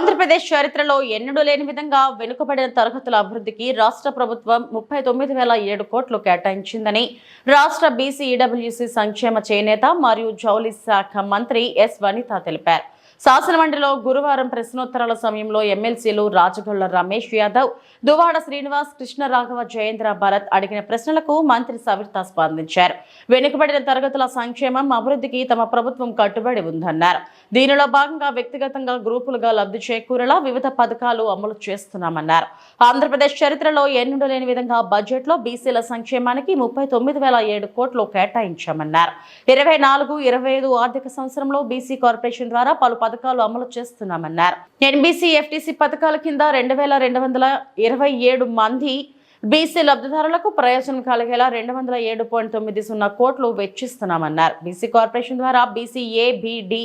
ఆంధ్రప్రదేశ్ చరిత్రలో ఎన్నడూ లేని విధంగా వెనుకబడిన తరగతుల అభివృద్ధికి రాష్ట్ర ప్రభుత్వం ముప్పై తొమ్మిది వేల ఏడు కోట్లు కేటాయించిందని రాష్ట్ర బీసీ ఈడబ్ల్యూసీ సంక్షేమ చేనేత మరియు జౌలి శాఖ మంత్రి ఎస్ వనిత తెలిపారు. శాసనమండలిలో గురువారం ప్రశ్నోత్తరాల సమయంలో ఎమ్మెల్సీలు రాజగొల్ల రమేష్ యాదవ్ దువాడ శ్రీనివాస్ కృష్ణరాఘవ జయేంద్ర భరత్ అడిగిన ప్రశ్నలకు మంత్రి సవిత స్పందించారు. వెనుకబడిన తరగతుల సంక్షేమం అభివృద్ధికి తమ ప్రభుత్వం కట్టుబడి ఉందన్నారు. దీనిలో భాగంగా వ్యక్తిగతంగా గ్రూపులుగా లబ్ధి చేకూరేలా వివిధ పథకాలు అమలు చేస్తున్నామన్నారు. ఆంధ్రప్రదేశ్ చరిత్రలో ఎన్నడూ లేని విధంగా బడ్జెట్లో బీసీల సంక్షేమానికి ముప్పై తొమ్మిది వేల ఏడు కోట్లు కేటాయించామన్నారు. ఇరవై నాలుగు ఇరవై ఐదు ఆర్థిక సంవత్సరంలో బీసీ కార్పొరేషన్ ద్వారా పలు పథకాలు అమలు చేస్తున్నామన్నారు. ఎన్బీసీ ఎఫ్టీసీ పథకాల కింద రెండు వేల రెండు వందల ఇరవై ఏడు మంది బీసీ లబ్ధిదారులకు ప్రయోజనం కలిగేలా రెండు వందల ఏడు పాయింట్ తొమ్మిది సున్నా కోట్లు వెచ్చిస్తున్నామన్నారు. బీసీ కార్పొరేషన్ ద్వారా బీసీ ఏ బిడి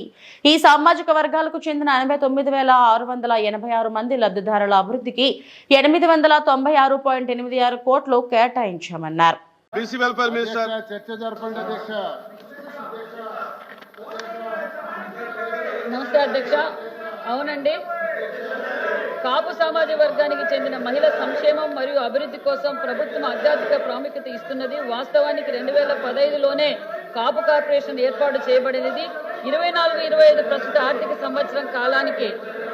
ఈ సామాజిక వర్గాలకు చెందిన ఎనభై తొమ్మిది వేల ఆరు వందల ఎనభై ఆరు మంది లబ్ధిదారుల అభివృద్ధికి ఎనిమిది వందల తొంభై ఆరు పాయింట్ ఎనిమిది ఆరు కోట్లు కేటాయించామన్నారు. బీసీ వెల్ఫేర్ మినిస్టర్ చర్చ జరపండి అధ్యక్ష నమస్తే అధ్యక్ష. అవునండి. కాపు సామాజ వర్గానికి చెందిన మహిళ సంక్షేమం మరియు అభివృద్ధి కోసం ప్రభుత్వం ఆధ్యాత్మిక ప్రాముఖ్యత ఇస్తున్నది. వాస్తవానికి రెండు వేల పదైదులోనే కాపు కార్పొరేషన్ ఏర్పాటు చేయబడినది. ఇరవై నాలుగు ఇరవై ఐదు ప్రస్తుత ఆర్థిక సంవత్సరం కాలానికి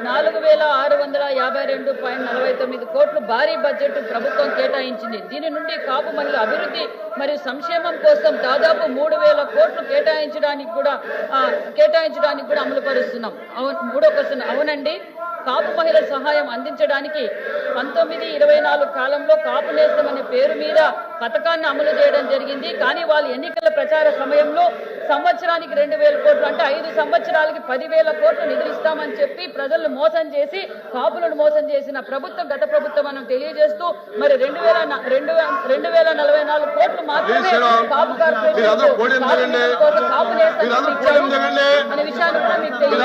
నాలుగు వేల ఆరు వందల యాభై రెండు పాయింట్ నలభై తొమ్మిది కోట్లు భారీ బడ్జెట్ ప్రభుత్వం కేటాయించింది. దీని నుండి కాపు మహిళ అభివృద్ధి మరియు సంక్షేమం కోసం దాదాపు మూడు వేల కోట్లు కేటాయించడానికి కూడా కేటాయించడానికి కూడా అమలు పరుస్తున్నాం. అవును మూడో క్వశ్చన్ అవునండి కాపు మహిళ సహాయం అందించడానికి పంతొమ్మిది ఇరవై నాలుగు కాలంలో కాపు నేస్తం అనే పేరు మీద పథకాన్ని అమలు చేయడం జరిగింది. కానీ వాళ్ళు ఎన్నికల ప్రచార సమయంలో సంవత్సరానికి రెండు వేల కోట్లు అంటే ఐదు సంవత్సరాలకి పదివేల కోట్లు నిధులు ఇస్తామని చెప్పి ప్రజలను మోసం చేసి కాపులను మోసం చేసిన ప్రభుత్వం గత ప్రభుత్వం మనం తెలియజేస్తూ మరి రెండు వేల రెండు రెండు వేల నలభై నాలుగు కోట్లు మాత్రమే. కాపు కార్పొరేషన్ కాపు కోసం. అనే విషయాన్ని కూడా మీకు దిగండి